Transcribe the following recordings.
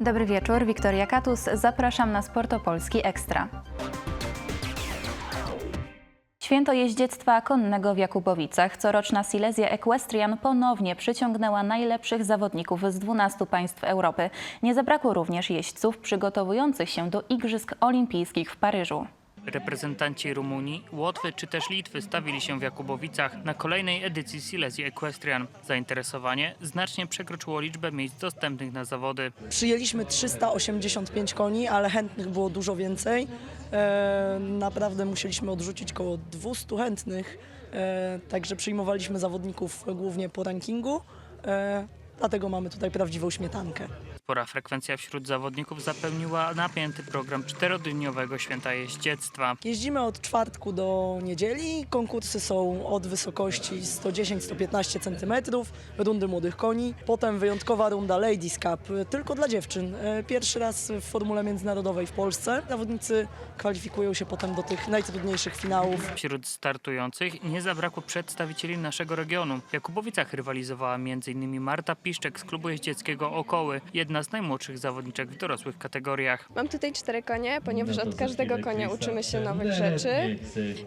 Dobry wieczór, Wiktoria Katus. Zapraszam na Sportopolski Ekstra. Święto jeździectwa konnego w Jakubowicach. Coroczna Silesia Equestrian ponownie przyciągnęła najlepszych zawodników z 12 państw Europy. Nie zabrakło również jeźdźców przygotowujących się do Igrzysk Olimpijskich w Paryżu. Reprezentanci Rumunii, Łotwy czy też Litwy stawili się w Jakubowicach na kolejnej edycji Silesii Equestrian. Zainteresowanie znacznie przekroczyło liczbę miejsc dostępnych na zawody. Przyjęliśmy 385 koni, ale chętnych było dużo więcej. E, naprawdę musieliśmy odrzucić około 200 chętnych, e, także przyjmowaliśmy zawodników głównie po rankingu. E, dlatego mamy tutaj prawdziwą śmietankę. Spora frekwencja wśród zawodników zapełniła napięty program czterodniowego święta jeździectwa. Jeździmy od czwartku do niedzieli. Konkursy są od wysokości 110-115 cm, rundy młodych koni. Potem wyjątkowa runda Ladies Cup, y, tylko dla dziewczyn. E, Pierwszy raz w formule międzynarodowej w Polsce. Zawodnicy kwalifikują się potem do tych najtrudniejszych finałów. Wśród startujących nie zabrakło przedstawicieli naszego regionu. W Jakubowicach rywalizowała m.in. Marta Piszczek z klubu jeździeckiego Okoły, jedna z najmłodszych zawodniczek w dorosłych kategoriach. Mam tutaj cztery konie, ponieważ od każdego konia uczymy się nowych rzeczy.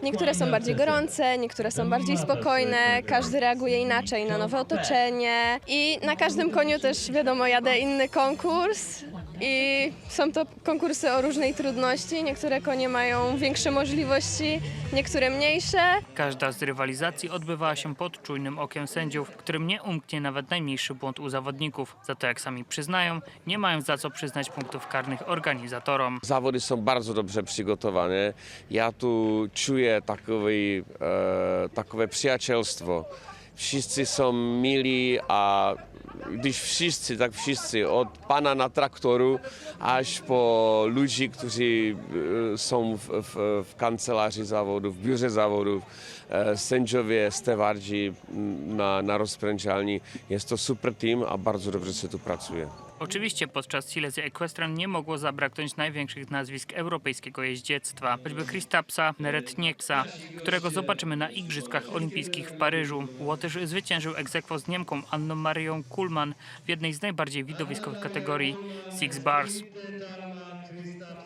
Niektóre są bardziej gorące, niektóre są bardziej spokojne, każdy reaguje inaczej na nowe otoczenie. I na każdym koniu też wiadomo jadę inny konkurs i są to konkursy o różnej trudności. Niektóre konie mają większe możliwości, niektóre mniejsze. Każda z rywalizacji odbywała się pod czujnym okiem sędziów, którym nie umknie nawet najmniejszy błąd u zawodników. Za to, jak sami przyznają, nie mają za co przyznać punktów karnych organizatorom. Zawody są bardzo dobrze przygotowane. Ja tu czuję takowe, e, takowe przyjacielstwo. Wszyscy są mili, a gdyż wszyscy, tak wszyscy, od pana na traktoru, aż po ludzi, którzy e, są w, w, w kancelarii zawodów, w biurze zawodów, e, sędziowie, stewardzi na, na. Jest to super team, a bardzo dobrze się tu pracuje. Oczywiście podczas Silesii Equestrian nie mogło zabraknąć największych nazwisk europejskiego jeździectwa, choćby Kristapsa Neretnieksa, którego zobaczymy na Igrzyskach Olimpijskich w Paryżu. Łotysz zwyciężył egzekwo z Niemką Anną Marią Kuhlmann w jednej z najbardziej widowiskowych kategorii Six Bars.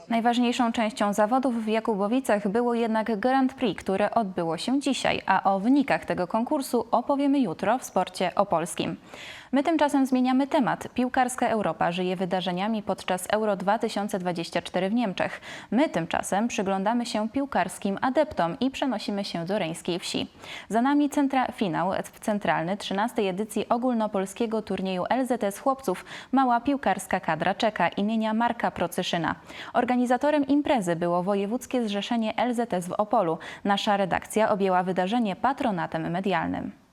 Najważniejszą częścią zawodów w Jakubowicach było jednak Grand Prix, które odbyło się dzisiaj, a o wynikach tego konkursu opowiemy jutro w sporcie opolskim. My tymczasem zmieniamy temat. Piłkarska Europa żyje wydarzeniami podczas Euro 2024 w Niemczech. My tymczasem przyglądamy się piłkarskim adeptom i przenosimy się do Reńskiej Wsi. Za nami centra, finał centralny 13 edycji ogólnopolskiego turnieju LZS Chłopców Mała Piłkarska Kadra czeka imienia Marka Procyszyna. Organizatorem imprezy było Wojewódzkie Zrzeszenie LZS w Opolu. Nasza redakcja objęła wydarzenie patronatem medialnym.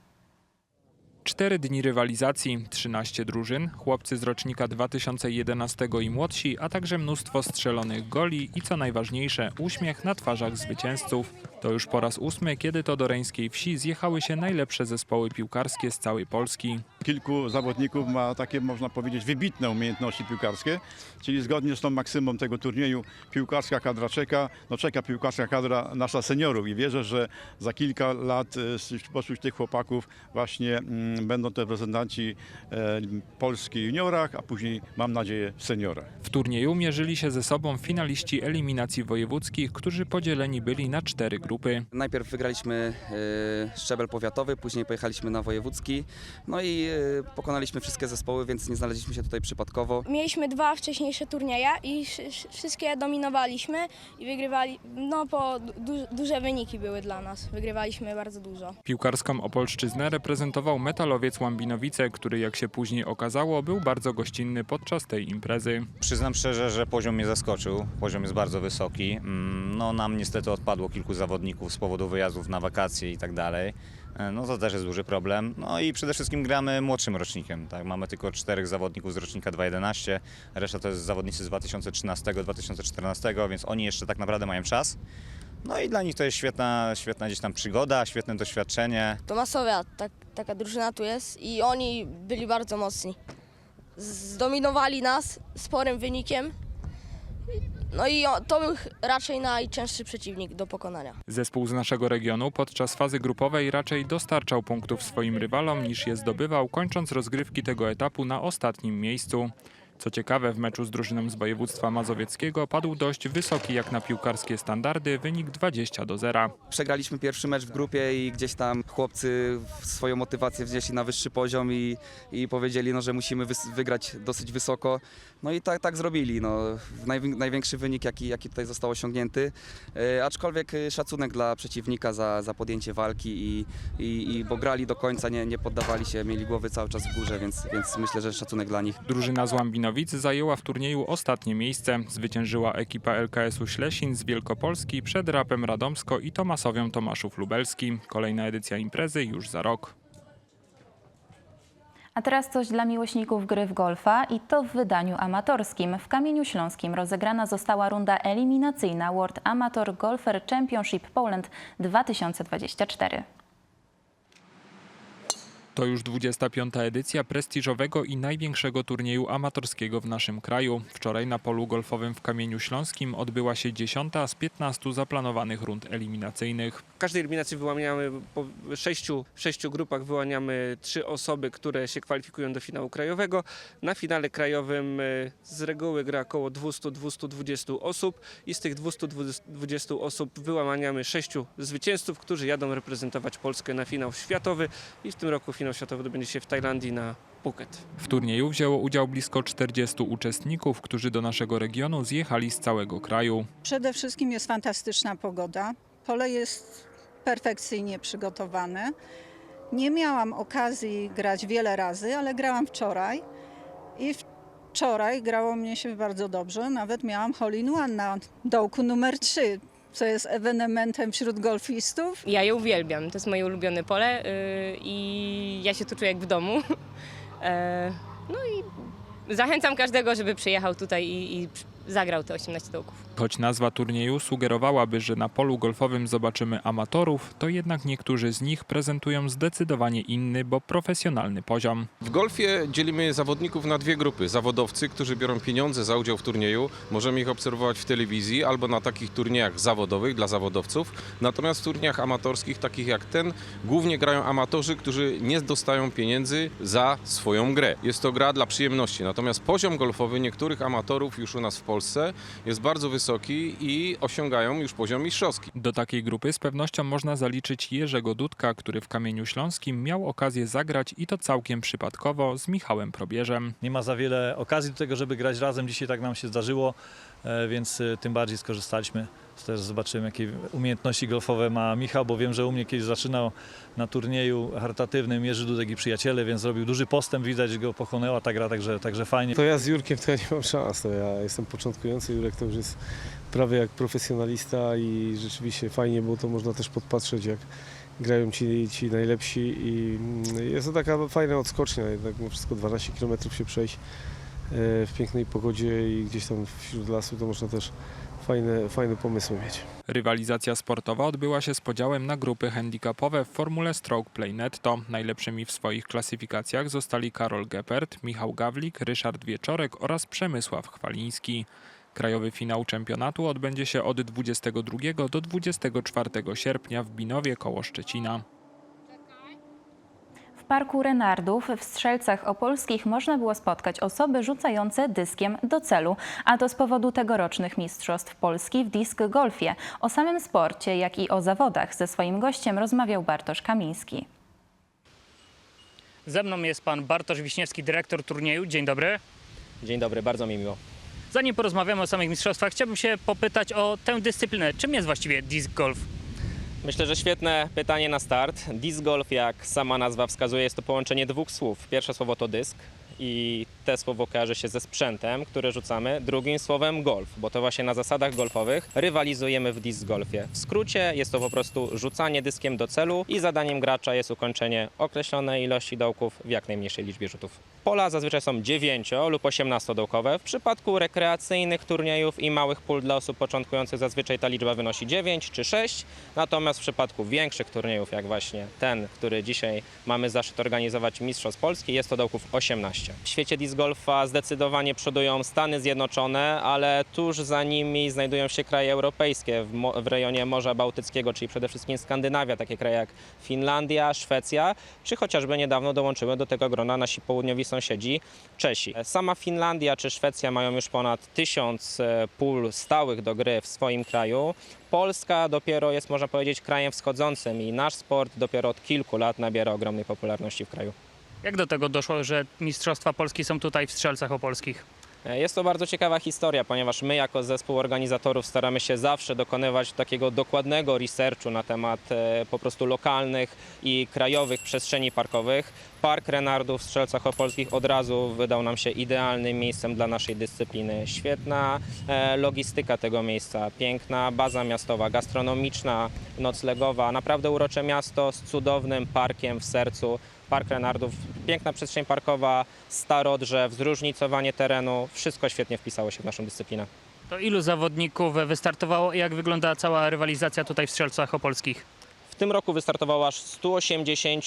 Cztery dni rywalizacji, 13 drużyn, chłopcy z rocznika 2011 i młodsi, a także mnóstwo strzelonych goli i co najważniejsze, uśmiech na twarzach zwycięzców. To już po raz ósmy, kiedy to do Reńskiej Wsi zjechały się najlepsze zespoły piłkarskie z całej Polski. Kilku zawodników ma takie, można powiedzieć, wybitne umiejętności piłkarskie, czyli zgodnie z tą maksymą tego turnieju piłkarska kadra czeka, no czeka piłkarska kadra nasza seniorów i wierzę, że za kilka lat e, spośród tych chłopaków właśnie mm, będą to reprezentanci e, Polski w juniorach, a później mam nadzieję w seniorach. W turnieju mierzyli się ze sobą finaliści eliminacji wojewódzkich, którzy podzieleni byli na cztery grupy. Najpierw wygraliśmy e, szczebel powiatowy, później pojechaliśmy na wojewódzki, no i e, pokonaliśmy wszystkie zespoły, więc nie znaleźliśmy się tutaj przypadkowo. Mieliśmy dwa wcześniejsze turnieje i sz- sz- wszystkie dominowaliśmy i wygrywali, no po du- duże wyniki były dla nas, wygrywaliśmy bardzo dużo. Piłkarską Opolszczyznę reprezentował metalowiec Łambinowice, który jak się później okazało był bardzo gościnny podczas tej imprezy. Przyznam szczerze, że poziom mnie zaskoczył. Poziom jest bardzo wysoki. Mm, No nam niestety odpadło kilku zawodników z powodu wyjazdów na wakacje i tak dalej. E, No to też jest duży problem. No i przede wszystkim gramy młodszym rocznikiem. Tak? Mamy tylko czterech zawodników z rocznika 2011. Reszta to jest zawodnicy z 2013-2014, więc oni jeszcze tak naprawdę mają czas. No i dla nich to jest świetna, świetna gdzieś tam przygoda, świetne doświadczenie. To Masowia, tak, taka drużyna tu jest i oni byli bardzo mocni. Zdominowali nas sporym wynikiem. No i to był raczej najcięższy przeciwnik do pokonania. Zespół z naszego regionu podczas fazy grupowej raczej dostarczał punktów swoim rywalom niż je zdobywał, kończąc rozgrywki tego etapu na ostatnim miejscu. Co ciekawe, w meczu z drużyną z województwa mazowieckiego padł dość wysoki jak na piłkarskie standardy wynik 20 do 0. Przegraliśmy pierwszy mecz w grupie i gdzieś tam chłopcy swoją motywację wzięli na wyższy poziom i, i powiedzieli, no, że musimy wygrać dosyć wysoko. No i tak, tak zrobili. No. Najwię- największy wynik, jaki, jaki tutaj został osiągnięty. E, aczkolwiek e, szacunek dla przeciwnika za, za podjęcie walki, i, i, i, bo grali do końca, nie, nie poddawali się, mieli głowy cały czas w górze, więc, więc myślę, że szacunek dla nich. Drużyna z Łambinowic zajęła w turnieju ostatnie miejsce. Zwyciężyła ekipa LKS-u Ślesin z Wielkopolski przed Rapem Radomsko i Tomasowią Tomaszów Lubelski. Kolejna edycja imprezy już za rok. A teraz coś dla miłośników gry w golfa i to w wydaniu amatorskim. W Kamieniu Śląskim rozegrana została runda eliminacyjna World Amateur Golfer Championship Poland 2024. To już 25. edycja prestiżowego i największego turnieju amatorskiego w naszym kraju. Wczoraj na polu golfowym w Kamieniu Śląskim odbyła się 10 z 15 zaplanowanych rund eliminacyjnych. W każdej eliminacji wyłaniamy po sześciu, sześciu grupach wyłaniamy trzy osoby, które się kwalifikują do finału krajowego. Na finale krajowym y, z reguły gra około 200-220 osób i z tych 220 osób wyłaniamy sześciu zwycięzców, którzy jadą reprezentować Polskę na finał światowy i w tym roku finał światowy odbędzie się w Tajlandii na Phuket. W turnieju wzięło udział blisko 40 uczestników, którzy do naszego regionu zjechali z całego kraju. Przede wszystkim jest fantastyczna pogoda. Pole jest perfekcyjnie przygotowane. Nie miałam okazji grać wiele razy, ale grałam wczoraj i wczoraj grało mnie się bardzo dobrze. Nawet miałam hole in one na dołku numer 3, co jest ewenementem wśród golfistów. Ja je uwielbiam, to jest moje ulubione pole yy, i ja się tu czuję jak w domu. E, no i zachęcam każdego, żeby przyjechał tutaj i, i zagrał te 18 dołków. Choć nazwa turnieju sugerowałaby, że na polu golfowym zobaczymy amatorów, to jednak niektórzy z nich prezentują zdecydowanie inny, bo profesjonalny poziom. W golfie dzielimy zawodników na dwie grupy. Zawodowcy, którzy biorą pieniądze za udział w turnieju. Możemy ich obserwować w telewizji albo na takich turniejach zawodowych dla zawodowców. Natomiast w turniejach amatorskich, takich jak ten, głównie grają amatorzy, którzy nie dostają pieniędzy za swoją grę. Jest to gra dla przyjemności. Natomiast poziom golfowy niektórych amatorów już u nas w Polsce jest bardzo wysoki i osiągają już poziom mistrzowski. Do takiej grupy z pewnością można zaliczyć Jerzego Dudka, który w Kamieniu Śląskim miał okazję zagrać i to całkiem przypadkowo z Michałem Probierzem. Nie ma za wiele okazji do tego, żeby grać razem. Dzisiaj tak nam się zdarzyło, e, więc e, tym bardziej skorzystaliśmy. Też zobaczyłem, jakie umiejętności golfowe ma Michał, bo wiem, że u mnie kiedyś zaczynał na turnieju charytatywnym Jerzy Dudek i przyjaciele, więc zrobił duży postęp, widać, go pochłonęła ta gra, także, także fajnie. To ja z Jurkiem to nie mam szans, to ja jestem początkujący, Jurek to już jest prawie jak profesjonalista i rzeczywiście fajnie, bo to można też podpatrzeć jak grają ci, ci najlepsi i mm, jest to taka fajna odskocznia, jednak wszystko 12 km się przejść e, w pięknej pogodzie i gdzieś tam wśród lasu to można też fajne, fajne pomysły mieć. Rywalizacja sportowa odbyła się z podziałem na grupy handicapowe w formule Stroke Play Netto. Najlepszymi w swoich klasyfikacjach zostali Karol Geppert, Michał Gawlik, Ryszard Wieczorek oraz Przemysław Chwaliński. Krajowy finał czempionatu odbędzie się od 22 do 24 sierpnia w Binowie koło Szczecina. W Parku Renardów w Strzelcach Opolskich można było spotkać osoby rzucające dyskiem do celu, a to z powodu tegorocznych Mistrzostw Polski w disc golfie. O samym sporcie, jak i o zawodach ze swoim gościem rozmawiał Bartosz Kamiński. Ze mną jest pan Bartosz Wiśniewski, dyrektor turnieju. Dzień dobry. Dzień dobry, bardzo mi miło. Zanim porozmawiamy o samych mistrzostwach, chciałbym się popytać o tę dyscyplinę. Czym jest właściwie disc golf? Myślę, że świetne pytanie na start. Disc golf, jak sama nazwa wskazuje, jest to połączenie dwóch słów. Pierwsze słowo to dysk i te słowo kojarzy się ze sprzętem, który rzucamy. Drugim słowem golf, bo to właśnie na zasadach golfowych rywalizujemy w disc golfie. W skrócie jest to po prostu rzucanie dyskiem do celu i zadaniem gracza jest ukończenie określonej ilości dołków w jak najmniejszej liczbie rzutów. Pola zazwyczaj są 9 lub 18-dołkowe. W przypadku rekreacyjnych turniejów i małych pól dla osób początkujących zazwyczaj ta liczba wynosi 9 czy 6. Natomiast w przypadku większych turniejów, jak właśnie ten, który dzisiaj mamy zaszczyt organizować Mistrzostw Polski, jest to dołków 18. 20. W świecie disc golfa zdecydowanie przodują Stany Zjednoczone, ale tuż za nimi znajdują się kraje europejskie w, w rejonie Morza Bałtyckiego, czyli przede wszystkim Skandynawia, takie kraje jak Finlandia, Szwecja, czy chociażby niedawno dołączyły do tego grona nasi południowi sąsiedzi Czesi. Sama Finlandia czy Szwecja mają już ponad tysiąc e, pól stałych do gry w swoim kraju. Polska dopiero jest, można powiedzieć, krajem wschodzącym i nasz sport dopiero od kilku lat nabiera ogromnej popularności w kraju. Jak do tego doszło, że Mistrzostwa Polski są tutaj w Strzelcach Opolskich? E, Jest to bardzo ciekawa historia, ponieważ my jako zespół organizatorów staramy się zawsze dokonywać takiego dokładnego researchu na temat e, po prostu lokalnych i krajowych przestrzeni parkowych. Park Renardów w Strzelcach Opolskich od razu wydał nam się idealnym miejscem dla naszej dyscypliny. Świetna e, logistyka tego miejsca, piękna baza miastowa, gastronomiczna, noclegowa, naprawdę urocze miasto z cudownym parkiem w sercu. Park Renardów, piękna przestrzeń parkowa, staro drzew, zróżnicowanie terenu, wszystko świetnie wpisało się w naszą dyscyplinę. To ilu zawodników wystartowało i jak wygląda cała rywalizacja tutaj w Strzelcach Opolskich? W tym roku wystartowało aż 180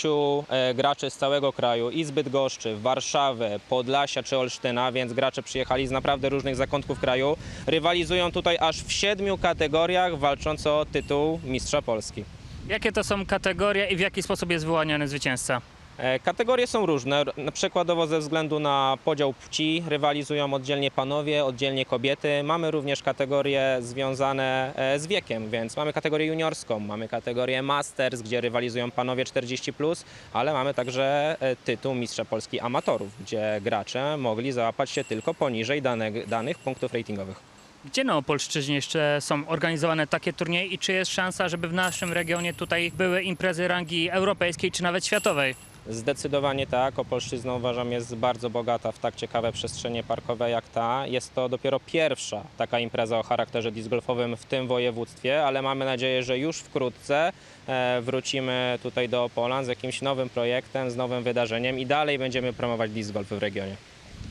e, graczy z całego kraju i z Bydgoszczy, Warszawy, Podlasia czy Olsztyna, więc gracze przyjechali z naprawdę różnych zakątków kraju. Rywalizują tutaj aż w siedmiu kategoriach, walcząc o tytuł Mistrza Polski. Jakie to są kategorie i w jaki sposób jest wyłaniany zwycięzca? E, Kategorie są różne. Przykładowo ze względu na podział płci rywalizują oddzielnie panowie, oddzielnie kobiety. Mamy również kategorie związane e, z wiekiem, więc mamy kategorię juniorską, mamy kategorię masters, gdzie rywalizują panowie 40+, ale mamy także e, tytuł Mistrza Polski Amatorów, gdzie gracze mogli załapać się tylko poniżej danych, danych punktów ratingowych. Gdzie na Opolszczyźnie jeszcze są organizowane takie turnieje i czy jest szansa, żeby w naszym regionie tutaj były imprezy rangi europejskiej czy nawet światowej? Zdecydowanie tak. Opolszczyzna uważam jest bardzo bogata w tak ciekawe przestrzenie parkowe jak ta. Jest to dopiero pierwsza taka impreza o charakterze disc golfowym w tym województwie, ale mamy nadzieję, że już wkrótce e, wrócimy tutaj do Opolan z jakimś nowym projektem, z nowym wydarzeniem i dalej będziemy promować disc golf w regionie.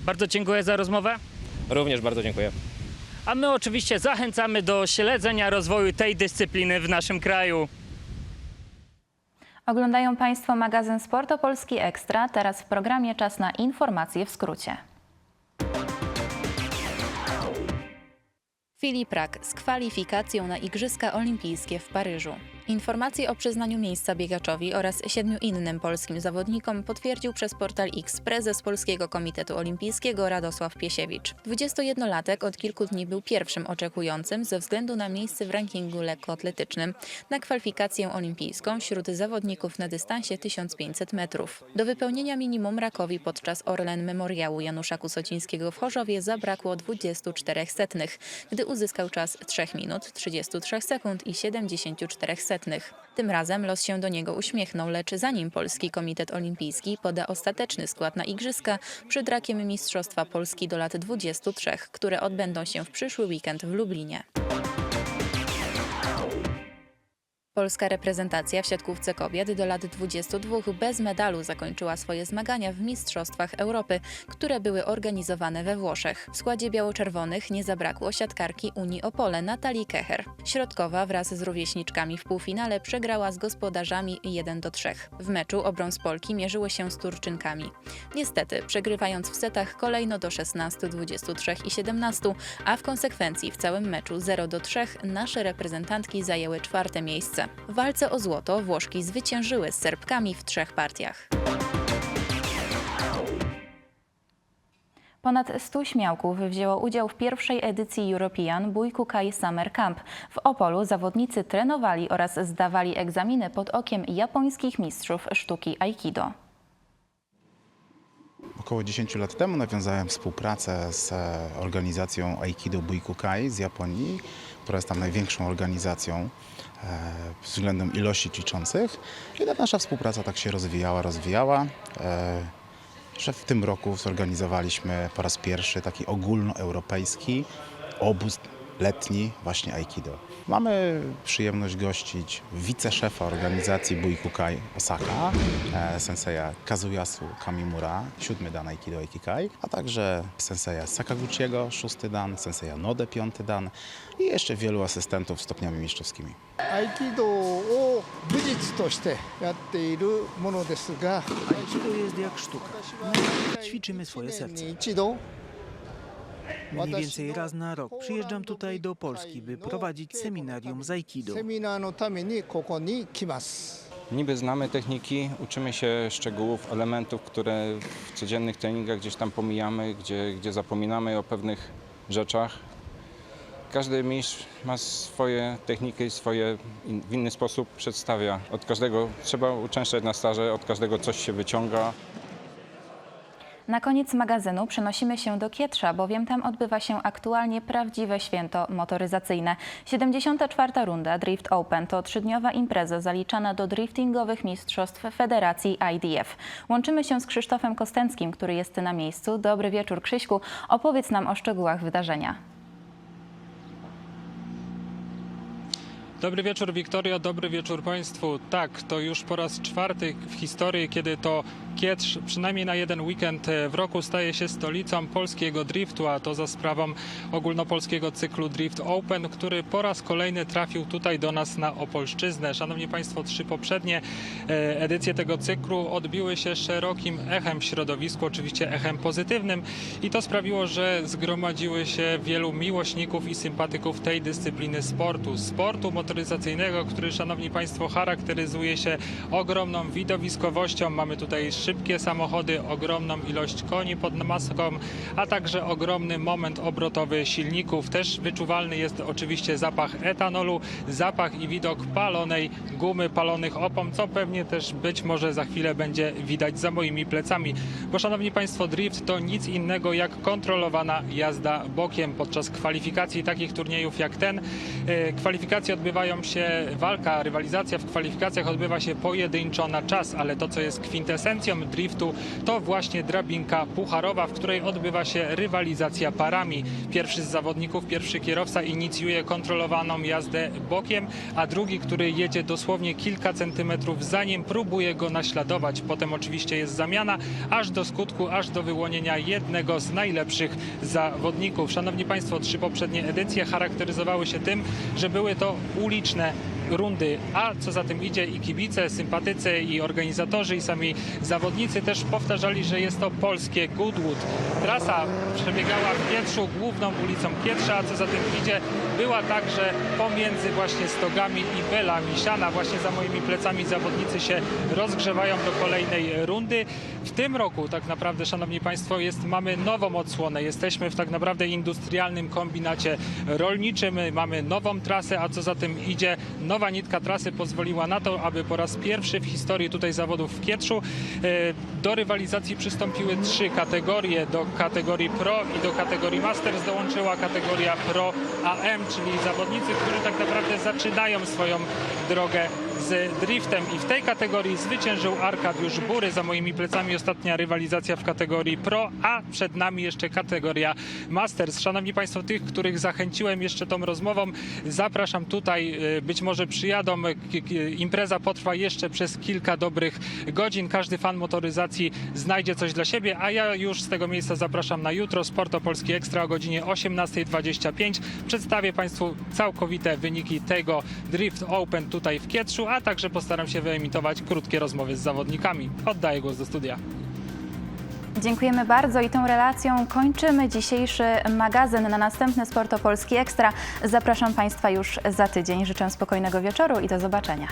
Bardzo dziękuję za rozmowę. Również bardzo dziękuję. A my oczywiście zachęcamy do śledzenia rozwoju tej dyscypliny w naszym kraju. Oglądają Państwo magazyn Sport Opolski Ekstra. Teraz w programie czas na informacje w skrócie. Filip Rak z kwalifikacją na Igrzyska Olimpijskie w Paryżu. Informacje o przyznaniu miejsca biegaczowi oraz siedmiu innym polskim zawodnikom potwierdził przez portal X prezes Polskiego Komitetu Olimpijskiego Radosław Piesiewicz. 21-latek od kilku dni był pierwszym oczekującym ze względu na miejsce w rankingu lekkoatletycznym na kwalifikację olimpijską wśród zawodników na dystansie 1500 metrów. Do wypełnienia minimum Rakowi podczas Orlen Memoriału Janusza Kusocińskiego w Chorzowie zabrakło 24 setnych, gdy uzyskał czas 3 minut 33 sekund i 74 setnych. Tym razem los się do niego uśmiechnął, lecz zanim Polski Komitet Olimpijski poda ostateczny skład na igrzyska, przed rakiem Mistrzostwa Polski do lat 23, które odbędą się w przyszły weekend w Lublinie. Polska reprezentacja w siatkówce kobiet do lat 22 bez medalu zakończyła swoje zmagania w Mistrzostwach Europy, które były organizowane we Włoszech. W składzie biało-czerwonych nie zabrakło siatkarki Unii Opole Natalii Kecher. Środkowa wraz z rówieśniczkami w półfinale przegrała z gospodarzami 1 do 3. W meczu o brąz Polki mierzyły się z Turczynkami. Niestety, przegrywając w setach kolejno do 16, 23 i 17, a w konsekwencji w całym meczu 0 do 3 nasze reprezentantki zajęły czwarte miejsce. W walce o złoto Włoszki zwyciężyły z Serbkami w trzech partiach. Ponad 100 śmiałków wzięło udział w pierwszej edycji European Bójku Kai Summer Camp. W Opolu zawodnicy trenowali oraz zdawali egzaminy pod okiem japońskich mistrzów sztuki Aikido. Około 10 lat temu nawiązałem współpracę z e, organizacją Aikido Buikukai z Japonii, która jest tam największą organizacją e, względem ilości ćwiczących. I ta nasza współpraca tak się rozwijała, rozwijała, e, że w tym roku zorganizowaliśmy po raz pierwszy taki ogólnoeuropejski obóz letni właśnie Aikido. Mamy przyjemność gościć wiceszefa organizacji Buikukai Osaka, e, senseja Kazuyasu Kamimura, siódmy dan Aikido Aikikai, a także senseja Sakaguchiego, szósty dan, senseja Node, piąty dan i jeszcze wielu asystentów stopniami mistrzowskimi. 合気道を武術としてやっているものですが Aikido jest jak sztuka. Ćwiczymy swoje serce. Mniej więcej raz na rok przyjeżdżam tutaj do Polski, by prowadzić seminarium z Aikido. Niby znamy techniki, uczymy się szczegółów, elementów, które w codziennych treningach gdzieś tam pomijamy, gdzie, gdzie zapominamy o pewnych rzeczach. Każdy mistrz ma swoje techniki, swoje in, w inny sposób przedstawia. Od każdego trzeba uczęszczać na staże, od każdego coś się wyciąga. Na koniec magazynu przenosimy się do Kietrza, bowiem tam odbywa się aktualnie prawdziwe święto motoryzacyjne. 74. runda Drift Open to trzydniowa impreza zaliczana do driftingowych mistrzostw Federacji IDF. Łączymy się z Krzysztofem Kostęckim, który jest na miejscu. Dobry wieczór Krzyśku, opowiedz nam o szczegółach wydarzenia. Dobry wieczór Wiktorio, dobry wieczór Państwu. Tak, to już po raz czwarty w historii, kiedy to Kietrz przynajmniej na jeden weekend e, w roku staje się stolicą polskiego driftu, a to za sprawą ogólnopolskiego cyklu Drift Open, który po raz kolejny trafił tutaj do nas na Opolszczyznę. Szanowni Państwo, trzy poprzednie e, edycje tego cyklu odbiły się szerokim echem w środowisku, oczywiście echem pozytywnym i to sprawiło, że zgromadziły się wielu miłośników i sympatyków tej dyscypliny sportu. Sportu motoryzacyjnego, który, Szanowni Państwo, charakteryzuje się ogromną widowiskowością. Mamy tutaj szybkie samochody, ogromną ilość koni pod maską, a także ogromny moment obrotowy silników. Też wyczuwalny jest oczywiście zapach etanolu, zapach i widok palonej gumy, palonych opon, co pewnie też być może za chwilę będzie widać za moimi plecami. Bo Szanowni Państwo, drift to nic innego jak kontrolowana jazda bokiem podczas kwalifikacji takich turniejów jak ten. E, Kwalifikacje odbywają się, walka, rywalizacja w kwalifikacjach odbywa się pojedynczo na czas, ale to co jest kwintesencją driftu to właśnie drabinka pucharowa, w której odbywa się rywalizacja parami. Pierwszy z zawodników, pierwszy kierowca inicjuje kontrolowaną jazdę bokiem, a drugi, który jedzie dosłownie kilka centymetrów za nim, próbuje go naśladować. Potem oczywiście jest zamiana, aż do skutku, aż do wyłonienia jednego z najlepszych zawodników. Szanowni Państwo, trzy poprzednie edycje charakteryzowały się tym, że były to uliczne rundy, a co za tym idzie i kibice, sympatycy i organizatorzy i sami zawodnicy też powtarzali, że jest to polskie Goodwood. Trasa przebiegała w Pietrzu, główną ulicą Pietrza, a co za tym idzie była także pomiędzy właśnie stogami i belami siana. Właśnie za moimi plecami zawodnicy się rozgrzewają do kolejnej rundy. W tym roku tak naprawdę, Szanowni Państwo, jest, mamy nową odsłonę. Jesteśmy w tak naprawdę industrialnym kombinacie rolniczym. Mamy nową trasę, a co za tym idzie, nowa nitka trasy pozwoliła na to, aby po raz pierwszy w historii tutaj zawodów w Kietrzu e, do rywalizacji przystąpiły trzy kategorie. Do kategorii Pro i do kategorii Masters dołączyła kategoria Pro AM, czyli zawodnicy, którzy tak naprawdę zaczynają swoją drogę z driftem i w tej kategorii zwyciężył Arkadiusz Bury. Za moimi plecami ostatnia rywalizacja w kategorii Pro, a przed nami jeszcze kategoria Masters. Szanowni Państwo, tych, których zachęciłem jeszcze tą rozmową, zapraszam tutaj. y, Być może przyjadą. K- k- Impreza potrwa jeszcze przez kilka dobrych godzin. Każdy fan motoryzacji znajdzie coś dla siebie, a ja już z tego miejsca zapraszam na jutro. Sport Opolski Ekstra o godzinie 18.25. Przedstawię Państwu całkowite wyniki tego Drift Open tutaj w Kietrzu, a także postaram się wyemitować krótkie rozmowy z zawodnikami. Oddaję głos do studia. Dziękujemy bardzo i tą relacją kończymy dzisiejszy magazyn na następny Sport Opolski Ekstra. Zapraszam Państwa już za tydzień. Życzę spokojnego wieczoru i do zobaczenia.